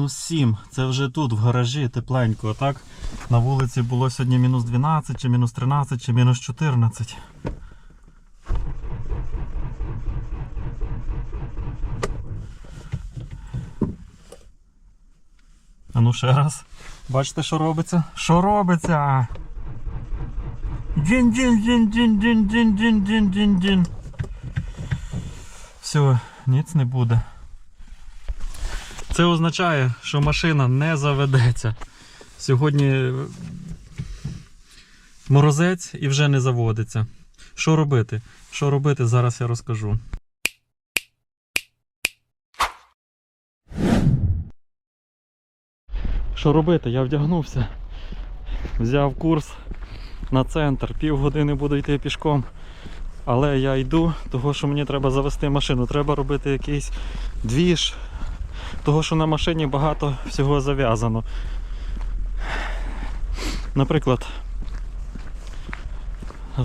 Мінус 7. Це вже тут, в гаражі, тепленько. А так на вулиці було сьогодні мінус 12, чи мінус 13, чи мінус 14. А ну ще раз. Бачите, що робиться? Що робиться? Джин джин джин джин джин джин джин джин джин джин Все, ніц не буде. Це означає, що машина не заведеться. Сьогодні морозець і вже не заводиться. Що робити? Що робити, зараз я розкажу. Що робити? Я вдягнувся. Взяв курс на центр. Півгодини буду йти пішком. Але я йду, того що мені треба завести машину. Треба робити якийсь двіж. Того, що на машині багато всього зав'язано. Наприклад,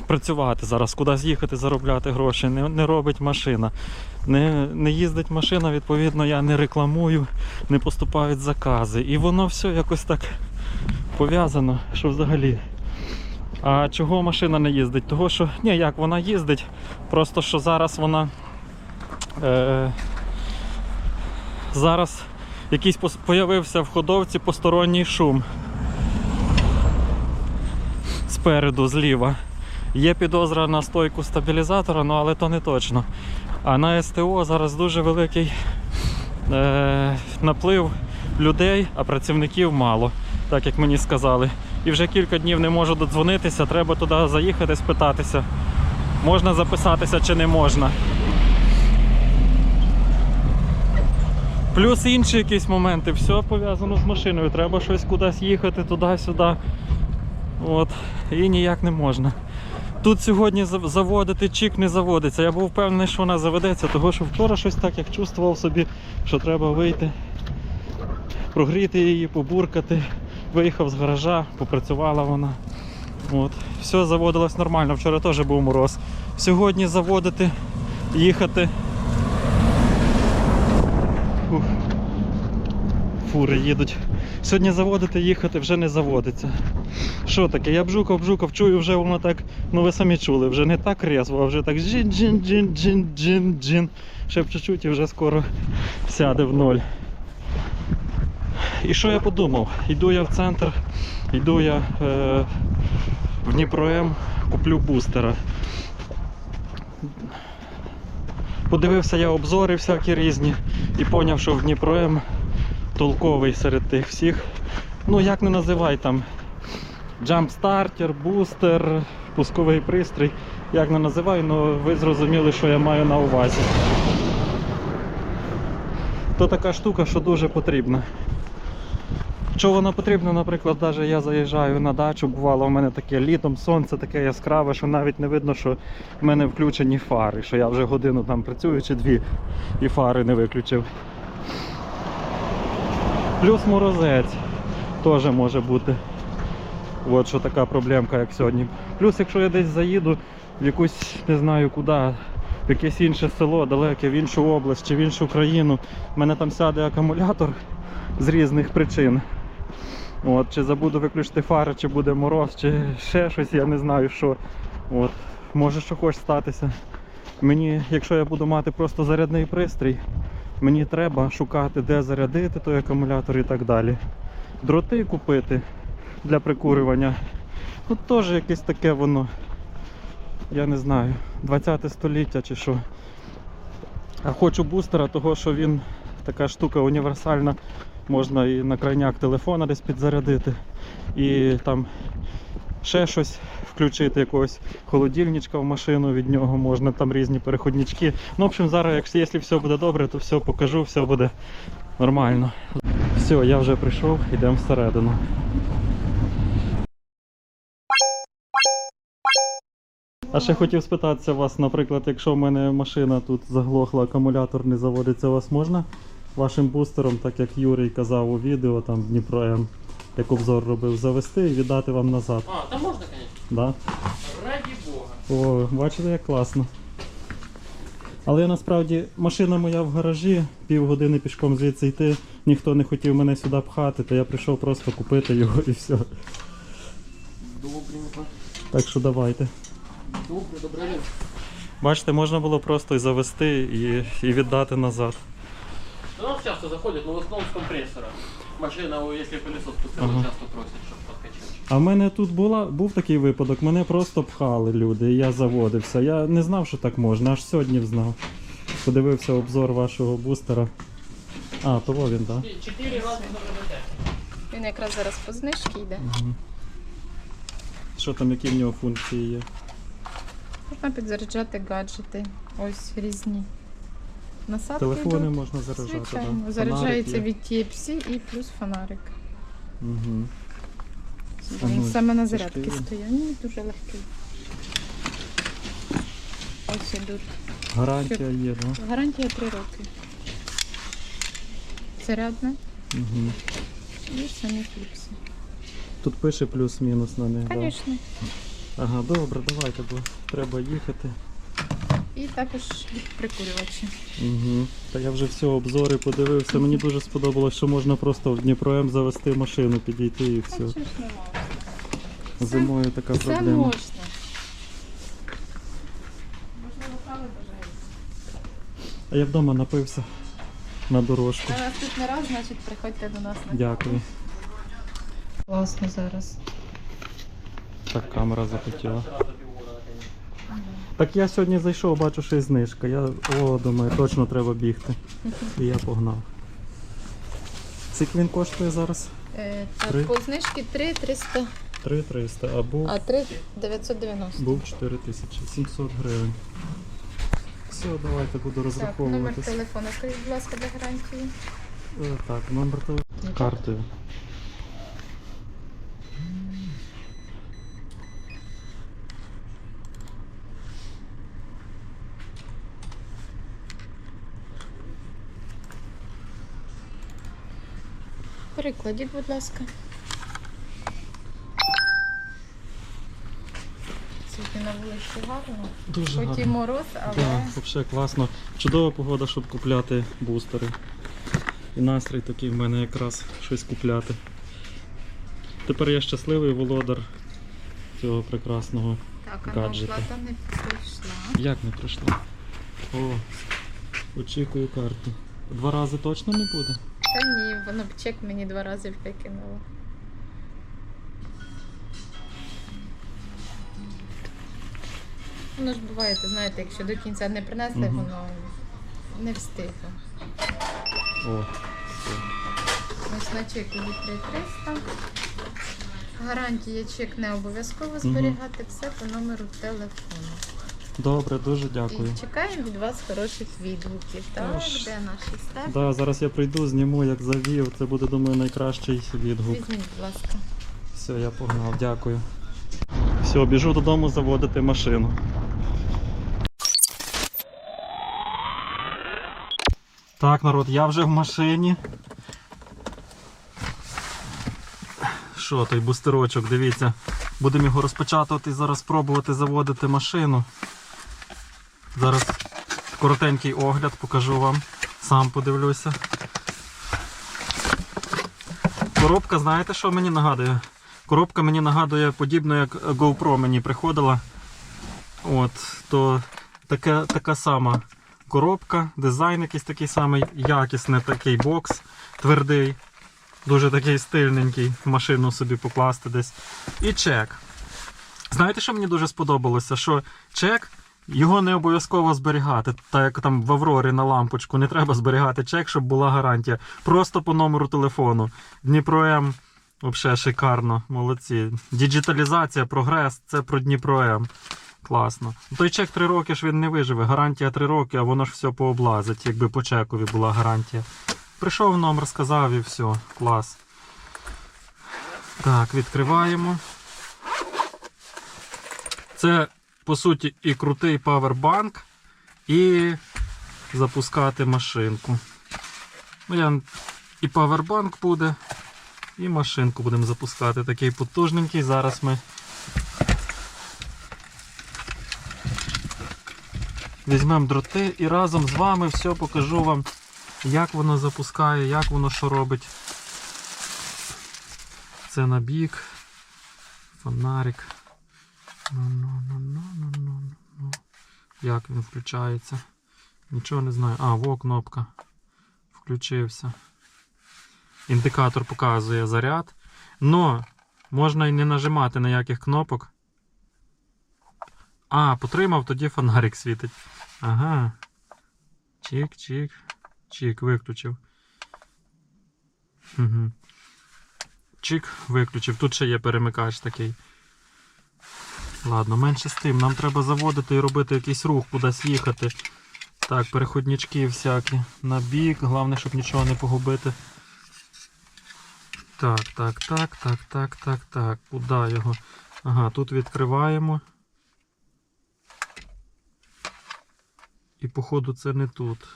працювати зараз, кудись їхати, заробляти гроші, не, не робить машина. Не, не їздить машина, відповідно, я не рекламую, не поступають закази. І воно все якось так пов'язано, що взагалі. А чого машина не їздить? Того, що ні, як вона їздить, просто що зараз вона. Е, зараз якийсь появився в ходовці посторонній шум. Спереду, зліва. Є підозра на стойку стабілізатора, ну але то не точно. А на СТО зараз дуже великий е, наплив людей, а працівників мало, так як мені сказали. І вже кілька днів не можу додзвонитися, треба туди заїхати, спитатися, можна записатися чи не можна. Плюс інші якісь моменти, все пов'язано з машиною. Треба щось кудись їхати туди-сюди. От. І ніяк не можна. Тут сьогодні заводити чік не заводиться. Я був впевнений, що вона заведеться, тому що вчора щось так як чувствував собі, що треба вийти, прогріти її, побуркати. Виїхав з гаража, попрацювала вона. От. Все заводилось нормально. Вчора теж був мороз. Сьогодні заводити, їхати. Ух. Фури їдуть. Сьогодні заводити, їхати вже не заводиться. Що таке? Я бжукав, бжукав, чую, вже воно так, ну ви самі чули, вже не так резво, а вже так джин джин джин джин джин джин Ще б чуть-чуть і вже скоро сяде в ноль. І що я подумав? Йду я в центр, йду я е, в Дніпром, куплю бустера. Подивився я обзори всякі різні і зрозумів, що в Дніпром толковий серед тих всіх. Ну як не називай там. Джампстартер, бустер, пусковий пристрій. Як не називай, але ви зрозуміли, що я маю на увазі. То така штука, що дуже потрібна. Що вона потрібна, наприклад, навіть я заїжджаю на дачу, бувало, у мене таке літом сонце таке яскраве, що навіть не видно, що в мене включені фари, що я вже годину там працюю чи дві і фари не виключив. Плюс морозець теж може бути. От що така проблемка, як сьогодні. Плюс, якщо я десь заїду в якусь, не знаю куди, в якесь інше село, далеке, в іншу область чи в іншу країну, в мене там сяде акумулятор з різних причин. От, Чи забуду виключити фари, чи буде мороз, чи ще щось, я не знаю що. От, Може що хоче статися. Мені, якщо я буду мати просто зарядний пристрій, мені треба шукати, де зарядити той акумулятор і так далі. Дроти купити для прикурювання. Ну теж якесь таке воно. Я не знаю, 20 століття чи що. А хочу бустера, того що він така штука універсальна. Можна і на крайняк телефона десь підзарядити. І там ще щось включити, якогось холодильничка в машину від нього можна, там різні переходнички. Ну, в общем, зараз, якщо, все буде добре, то все покажу, все буде нормально. Все, я вже прийшов, йдемо всередину. А ще хотів спитатися вас, наприклад, якщо в мене машина тут заглохла, акумулятор не заводиться, у вас можна вашим бустером, так як Юрій казав у відео, там Дніпро М, як обзор робив, завести і віддати вам назад. А, там можна, конечно. Да? Ради бога. О, бачите, як класно. Але насправді машина моя в гаражі, півгодини пішком звідси йти. Ніхто не хотів мене сюди пхати, то я прийшов просто купити його і все. Добренько. Так що давайте. Добре, добре. Бачите, можна було просто і завести і, і віддати назад. До нас часто заходят, но в основном с компрессора. Машина, о, если пылесос пустила, Ага. часто просят, чтобы подкачать. А в мене тут була, був такий випадок, мене просто пхали люди, і я заводився. Я не знав, що так можна, аж сьогодні взнав. Подивився обзор вашого бустера. А, того він, так? Да? И Четыре раза на ВДТ. Він якраз зараз по знижці йде. Мгм. Що там, які в нього функції є? Можна підзаряджати гаджети. Ось різні. Насадки Телефони йдуть. можна заряджати, Звичайно. так? Заряджається від TFC і плюс фонарик. Угу. Він ну, саме на стоїть. Ні, дуже легкий. Ось ідуть. Гарантія є? Да? Гарантія 3 роки. Зарядне Угу. і самі фліпси. Тут пише плюс-мінус на них. Да? Звісно. Ага, добре, давайте, бо треба їхати. І також прикурювачі. Угу. Та я вже все, обзори подивився. Мені дуже сподобалось, що можна просто в Дніпро М завести машину, підійти і Та все. чого ж не можна? Зимою така Все проблема. можна. Можливо, кави бажаєте. А я вдома напився на дорожку. Вас тут не раз, значить приходьте до нас на Дякую. Класно зараз. Так, камера захотіла. Так я сьогодні зайшов, бачу, що є знижка. Я о, думаю, точно треба бігти. І я погнав. Скільки він коштує зараз? Е, Три. так, по знижці 3 300, 3300, а був, а 3 990. був 4000, 700 гривень. Все, давайте буду Так, номер розраховуватись. телефону, скажіть, будь ласка, для гарантії. Е, Так, номер телефону. Картою. Перекладіть, будь ласка. Сьогодні на вулиці гарно. Дуже Хоч і гарно. мороз, але Так, взагалі класно. Чудова погода, щоб купляти бустери. І настрій такий в мене якраз щось купляти. Тепер я щасливий володар цього прекрасного. так, а гаджети. оплата не прийшла. Як не прийшло? О, очікую карту. Два рази точно не буде? Та ні, воно б чек мені два рази викинуло. Воно ж буває, ти знаєте, якщо до кінця не принесли, Мгм. воно не встигло. О, все. Ось на чеку від 3300. Гарантія чек не обов'язково зберігати, все по номеру телефону. Добре, дуже дякую. І чекаємо від вас хороших відгуків. Так, Тож, де наші степ? Да, зараз я прийду, зніму, як завів. Це буде, думаю, найкращий відгук. Візьміть, будь ласка. Все, я погнав, дякую. Все, біжу додому заводити машину. Так, народ, я вже в машині. Що той бустерочок, дивіться. Будемо його розпечатувати і зараз спробувати заводити машину. Зараз коротенький огляд покажу вам. Сам подивлюся. Коробка, знаєте, що мені нагадує? Коробка мені нагадує подібно, як GoPro мені приходила. От, то таке, така сама коробка, дизайн якийсь такий самий, якісний такий бокс, твердий, дуже такий стильненький, машину собі покласти десь. І чек. Знаєте, що мені дуже сподобалося? Що чек. Його не обов'язково зберігати, так як там в Аврорі на лампочку не треба зберігати чек, щоб була гарантія. Просто по номеру телефону. Дніпро М Взагалі шикарно, молодці. Діджиталізація, прогрес це про Дніпро М. Класно. Той чек 3 роки ж він не виживе. Гарантія 3 роки, а воно ж все пооблазить, якби по чекові була гарантія. Прийшов номер, сказав і все. Клас. Так, відкриваємо. Це, по суті, і крутий павербанк, і запускати машинку. Ну. І павербанк буде, і машинку будемо запускати. Такий потужненький. Зараз ми Візьмемо дроти і разом з вами все покажу вам, як воно запускає, як воно що робить. Це на бік. Фонарик. Ну, ну, ну. Як він включається? Нічого не знаю. А, во кнопка. Включився. Індикатор показує заряд. Но можна і не нажимати ніяких кнопок. А, потримав, тоді фонарик світить. Ага. Чик. Чик, виключив. Угу. Чик, виключив. Тут ще є перемикач такий. Ладно, менше з тим. Нам треба заводити і робити якийсь рух, кудись їхати. Так, переходнички всякі. На бік. Головне, щоб нічого не погубити. Так, так, так, так, так, так, так. Куди його? Ага, тут відкриваємо. І походу це не тут.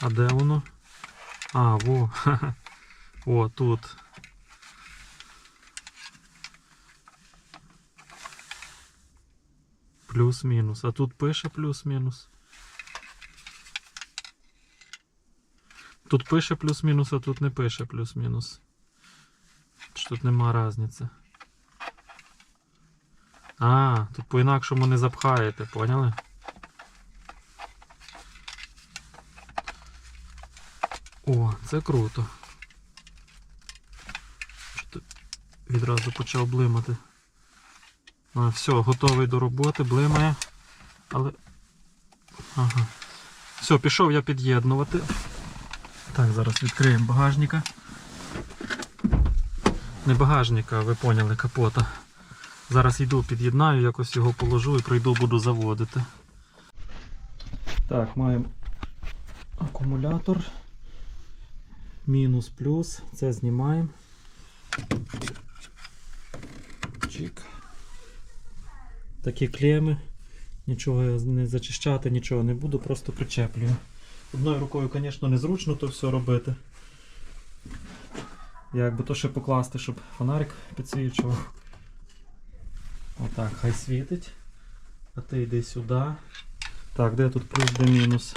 А де воно? А, во. О, тут. Плюс-мінус. А тут пише плюс-мінус. Тут пише плюс-мінус, а тут не пише плюс-мінус. Тут нема різниці? А, тут по-інакшому не запхаєте, поняли? О, це круто. Відразу почав блимати. Все, готовий до роботи, блимає. Але. Ага. Все, пішов я під'єднувати. Так, зараз відкриємо багажника. Не багажника, ви поняли, капота. Зараз йду, під'єднаю, якось його положу і прийду, буду заводити. Так, маємо акумулятор. Мінус плюс. Це знімаємо. Чик. Такі клеми. Нічого я не зачищати, нічого не буду, просто причеплюю. Одною рукою, звісно, незручно то все робити. Якби то ще покласти, щоб фонарик підсвічував. Отак, хай світить. А ти йди сюди. Так, де тут плюс, де мінус?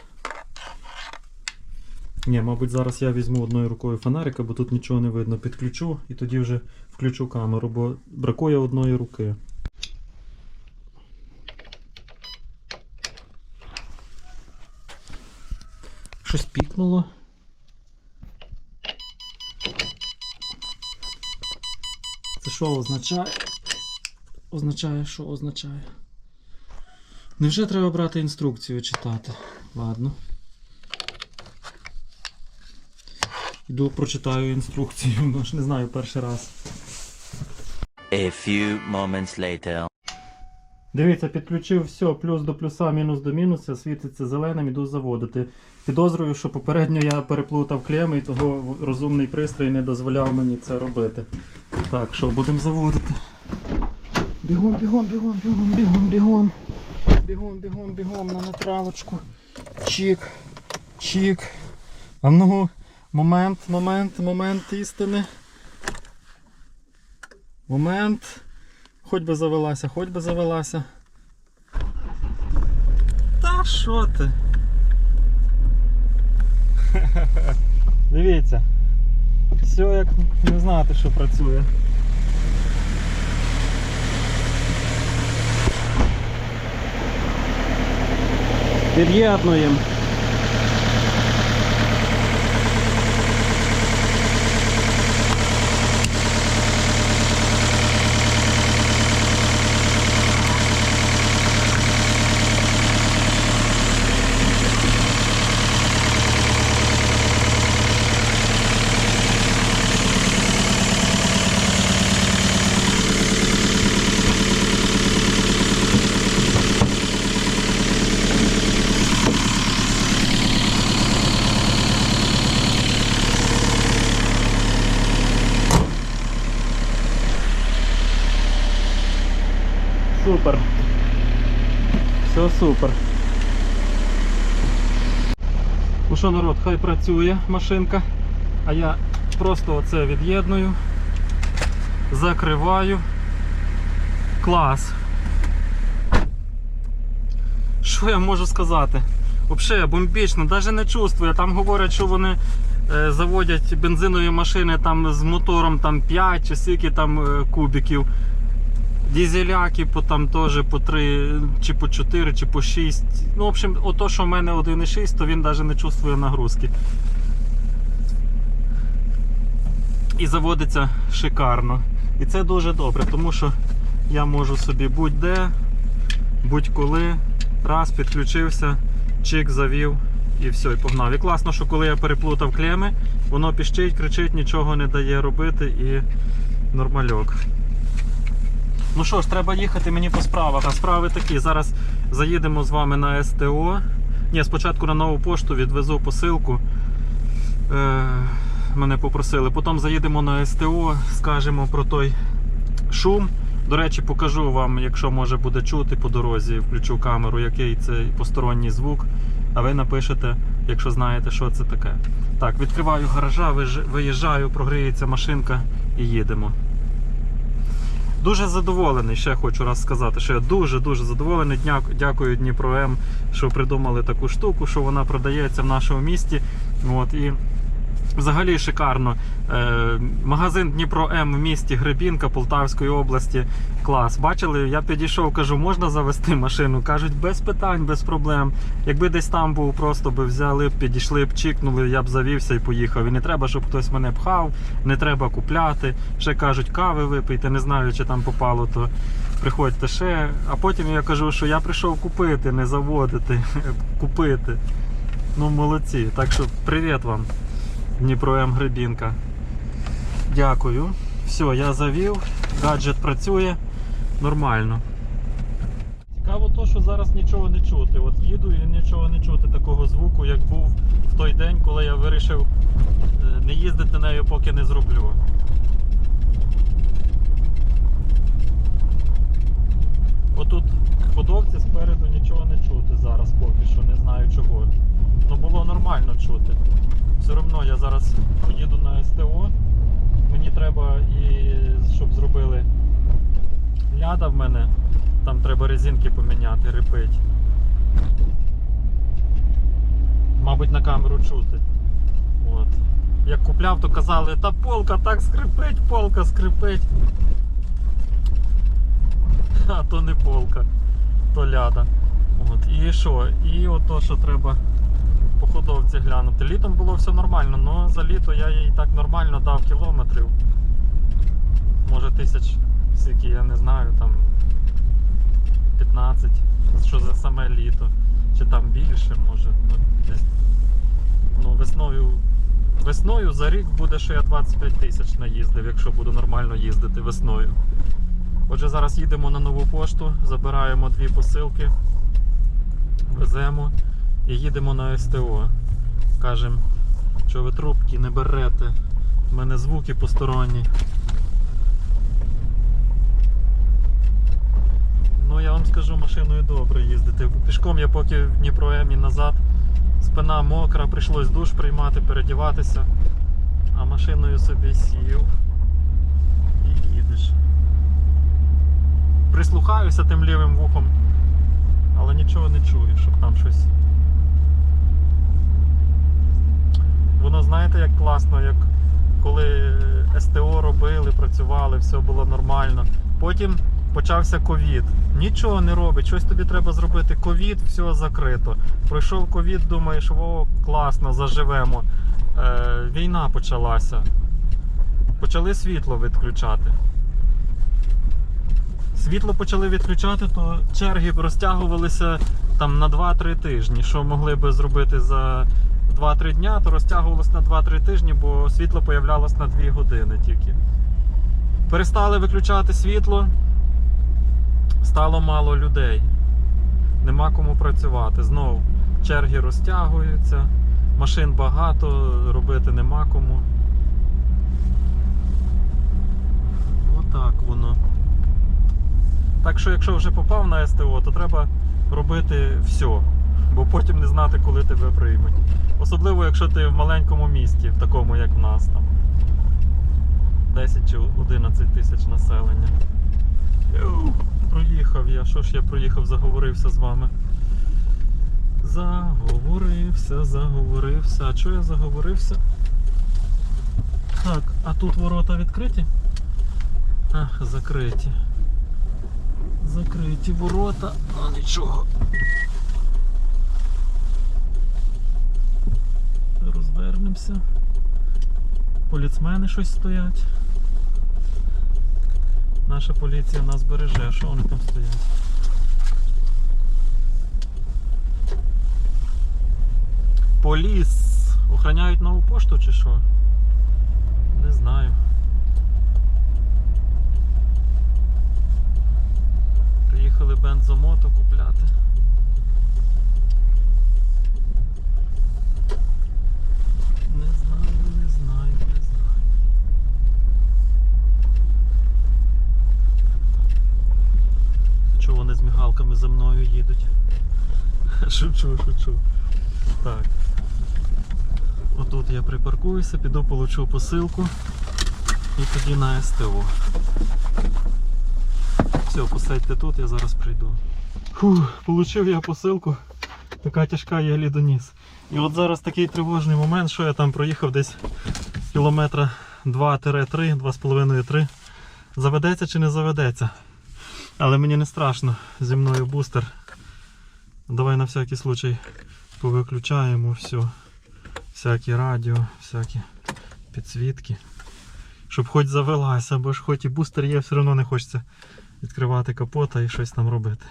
Ні, мабуть, зараз я візьму одною рукою фонарика, бо тут нічого не видно. Підключу і тоді вже включу камеру, бо бракує одної руки. Щось. Це що означає? Означає, що означає? Невже треба брати інструкцію читати? Ладно. Йду прочитаю інструкцію, бо ж не знаю перший раз. A few moments later. Дивіться, підключив все, плюс до плюса, мінус до мінуса, світиться зеленим, іду заводити. Підозрюю, що попередньо я переплутав клеми і того розумний пристрій не дозволяв мені це робити. Так, що, будемо заводити. Бігом, бігом, бігом, бігом, бігом, бігом. Бігом, бігом, бігом на натравочку. Чік, чік. А ну, момент, момент, момент істини. Момент. Хоч би завелася, хоч би завелася. Та що ти? Дивіться. Все як не знати, що працює. Під'єднуємо. Супер. Все супер. Ну що, народ, хай працює машинка. А я просто оце від'єдную, закриваю. Клас. Що я можу сказати? Взагалі, бомбічно, навіть не чувствую. Там говорять, що вони е, заводять бензинові машини там з мотором там 5 чи скільки там е, кубиків. Дізеляки по там теж по 3, чи по 4, чи по 6. Ну, в общем, ото, що в мене 1,6, то він навіть не чувствує нагрузки. І заводиться шикарно. І це дуже добре, тому що я можу собі будь-де, будь-коли, раз підключився, чик завів і все, і погнав. І класно, що коли я переплутав клеми, воно піщить, кричить, нічого не дає робити і нормальок. Ну що ж, треба їхати мені по справах. А справи такі. Зараз заїдемо з вами на СТО. Ні, спочатку на нову пошту відвезу посилку. Е, мене попросили. Потім заїдемо на СТО, скажемо про той шум. До речі, покажу вам, якщо може буде чути по дорозі, включу камеру, який це посторонній звук. А ви напишете, якщо знаєте, що це таке. Так, відкриваю гаража, виїжджаю, прогріється машинка і їдемо. Дуже задоволений, ще хочу раз сказати, що я дуже-дуже задоволений. Дякую Дніпро М, що придумали таку штуку, що вона продається в нашому місті. От, і взагалі шикарно. Е, магазин Дніпро М в місті Гребінка Полтавської області. Клас. Бачили, я підійшов, кажу, можна завести машину? Кажуть, без питань, без проблем. Якби десь там був, просто би взяли підійшли б, чікнули, я б завівся і поїхав. І не треба, щоб хтось мене пхав, не треба купляти. Ще кажуть, кави випийте, не знаю, чи там попало, то приходьте ще. А потім я кажу, що я прийшов купити, не заводити, купити. Ну, молодці. Так що привіт вам, Дніпро М Гребінка. Дякую. Все, я завів, гаджет працює нормально. Цікаво то, що зараз нічого не чути. От їду і нічого не чути такого звуку, як був в той день, коли я вирішив е, не їздити нею, поки не зроблю. Отут в ходовці спереду нічого не чути зараз поки що, не знаю чого. Ну було нормально чути. Все одно я зараз поїду на СТО. Мені треба і щоб зробили ляда в мене. Там треба резинки поміняти, репить. Мабуть, на камеру чути. От. Як купляв, то казали, та полка так скрипить, полка скрипить. А то не полка, то ляда. От. І що? І ото, що треба по глянути. Літом було все нормально, але за літо я їй так нормально дав кілометрів. Може тисяч, скільки, я не знаю, там 15, що за саме літо. Чи там більше, може. Ну, ну весною. Весною за рік буде, що я 25 тисяч наїздив, якщо буду нормально їздити весною. Отже, зараз їдемо на нову пошту, забираємо дві посилки, веземо і їдемо на СТО. Кажемо, що ви трубки не берете. У мене звуки посторонні. Ну я вам скажу, машиною добре їздити. Пішком я поки в Дніпроемі назад. Спина мокра, прийшлось душ приймати, передіватися. А машиною собі сів і їдеш. Прислухаюся тим лівим вухом, але нічого не чую, щоб там щось. Воно знаєте, як класно, як коли СТО робили, працювали, все було нормально. Потім почався ковід. Нічого не робить, щось тобі треба зробити. Ковід, все закрито. Пройшов ковід, думаєш, о, класно, заживемо. Е, війна почалася. Почали світло відключати. Світло почали відключати, то черги розтягувалися там на 2-3 тижні. Що могли би зробити за 2-3 дня, то розтягувалося на 2-3 тижні, бо світло появлялось на 2 години тільки. Перестали виключати світло, стало мало людей. Нема кому працювати. Знову черги розтягуються, машин багато, робити нема кому. Отак воно. Так що, якщо вже попав на СТО, то треба робити все, бо потім не знати, коли тебе приймуть. Особливо, якщо ти в маленькому місті, в такому як в нас там. 10 чи 11 тисяч населення. Проїхав я. Що ж я проїхав, заговорився з вами. Заговорився, заговорився. А чого я заговорився? Так, а тут ворота відкриті? Ах, закриті. Закриті ворота, ну нічого. Розвернемося. Поліцмени щось стоять. Наша поліція нас береже. Що вони там стоять? Поліс. Охраняють нову пошту чи що? Не знаю. Приїхали бензомото купляти. Не знаю, не знаю, не знаю. Чого вони з мігалками за мною їдуть? Шучу, шучу. Так. Отут я припаркуюся, піду получу посилку і тоді на СТО. Все, посадьте тут, я зараз прийду. Фух, получив я посилку. Така тяжка я лі доніс. І от зараз такий тривожний момент, що я там проїхав десь кілометра 2-3, 2,5-3. Заведеться чи не заведеться. Але мені не страшно, зі мною бустер. Давай на всякий случай повиключаємо все. Всякі радіо, всякі підсвітки. Щоб хоч завелася, бо ж хоч і бустер є, все одно не хочеться відкривати капота і щось там робити.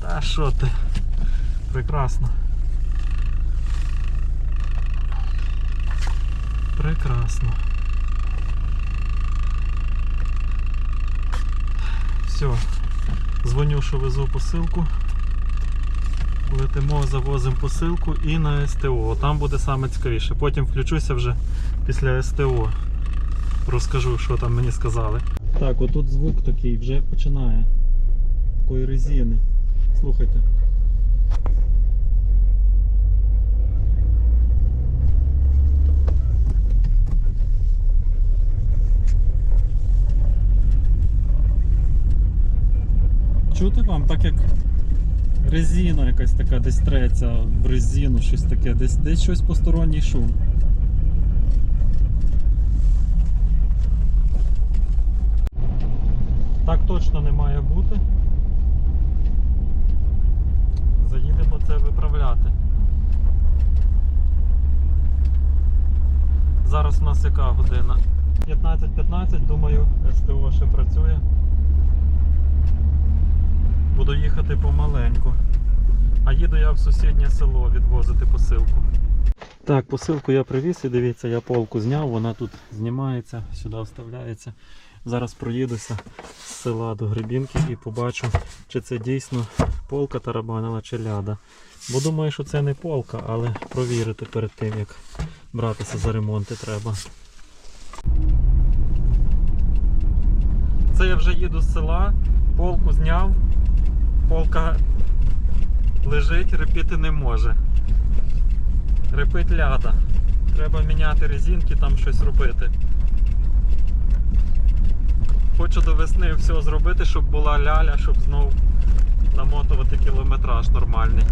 Та що ти? Прекрасно. Прекрасно. Все. Дзвоню, що везу посилку. Летимо, завозимо посилку і на СТО. Там буде саме цікавіше. Потім включуся вже після СТО. Розкажу, що там мені сказали. Так, отут звук такий вже починає. Такої резини. Слухайте. Чути вам, так як резина якась така десь треться в резину, щось таке, десь, десь щось посторонній шум. Так точно не має бути. Заїдемо це виправляти. Зараз у нас яка година? 15.15, думаю, СТО ще працює. Буду їхати помаленьку. А їду я в сусіднє село відвозити посилку. Так, посилку я привіз і дивіться, я полку зняв, вона тут знімається, сюди вставляється. Зараз проїдуся з села до Гребінки і побачу, чи це дійсно полка тарабанила чи ляда. Бо думаю, що це не полка, але провірити перед тим, як братися за ремонти треба. Це я вже їду з села, полку зняв, полка лежить, репіти не може. Репить ляда. Треба міняти резинки, там щось робити. Хочу до весни все зробити, щоб була ляля, щоб знов намотувати кілометраж нормальний.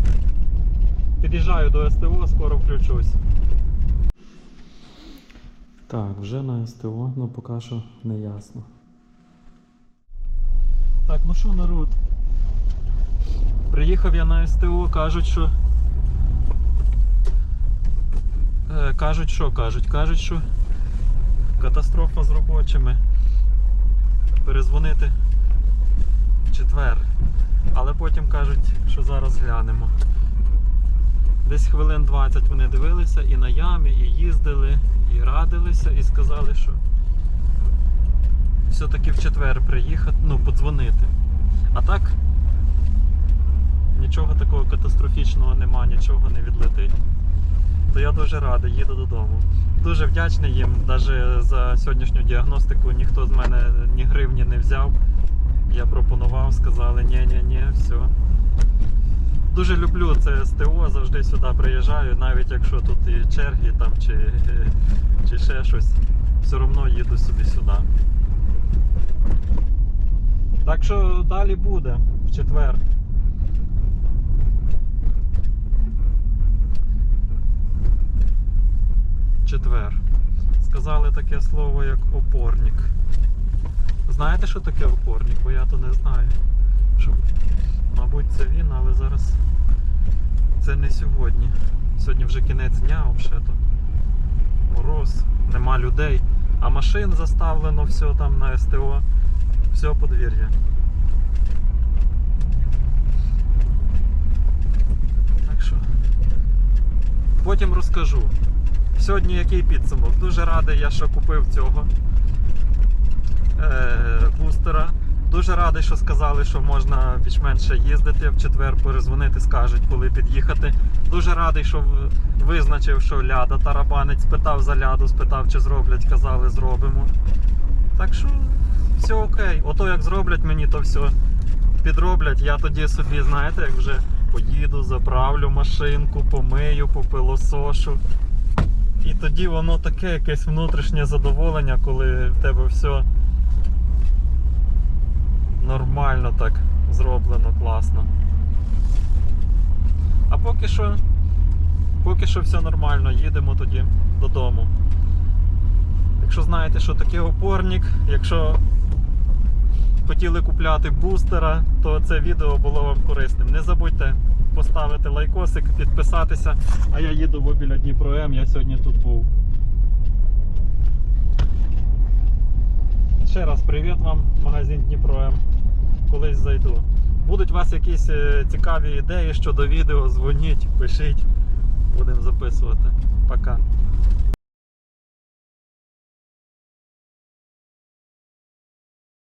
Під'їжджаю до СТО, скоро включусь. Так, вже на СТО, ну поки що не ясно. Так, ну що народ? Приїхав я на СТО, кажуть, що. Е, кажуть, що кажуть? Кажуть, що катастрофа з робочими. Перезвонити в четвер. Але потім кажуть, що зараз глянемо. Десь хвилин 20 вони дивилися і на ямі, і їздили, і радилися, і сказали, що все-таки в четвер приїхати, ну, подзвонити. А так нічого такого катастрофічного нема, нічого не відлетить. То я дуже радий, їду додому. Дуже вдячний їм. Навіть за сьогоднішню діагностику ніхто з мене ні гривні не взяв. Я пропонував, сказали, ні, ні, ні, все. Дуже люблю це СТО, завжди сюди приїжджаю, навіть якщо тут і черги там, чи, чи ще щось, все одно їду собі сюди. Так що далі буде в четвер. Четвер. Сказали таке слово, як опорник. Знаєте, що таке опорник? Бо я то не знаю. Що, мабуть, це він, але зараз це не сьогодні. Сьогодні вже кінець дня, взагалі-то. Мороз, нема людей. А машин заставлено все там на СТО, все подвір'я. Так що потім розкажу. Сьогодні який підсумок? Дуже радий я, що купив цього е, бустера. Дуже радий, що сказали, що можна більш-менше їздити в четвер, перезвонити, скажуть, коли під'їхати. Дуже радий, що визначив, що ляда тарабанець, спитав за ляду, спитав, чи зроблять, казали, зробимо. Так що все окей. Ото як зроблять мені, то все підроблять. Я тоді собі, знаєте, як вже поїду, заправлю машинку, помию, попилосошу. І тоді воно таке якесь внутрішнє задоволення, коли в тебе все нормально так зроблено, класно. А поки що, поки що все нормально, їдемо тоді додому. Якщо знаєте, що таке опорник, якщо хотіли купляти бустера, то це відео було вам корисним. Не забудьте поставити лайкосик, підписатися. А я їду в обіля Дніпро М, я сьогодні тут був. Ще раз привіт вам, магазин Дніпро М. Колись зайду. Будуть у вас якісь е, цікаві ідеї щодо відео, дзвоніть, пишіть. Будемо записувати. Пока.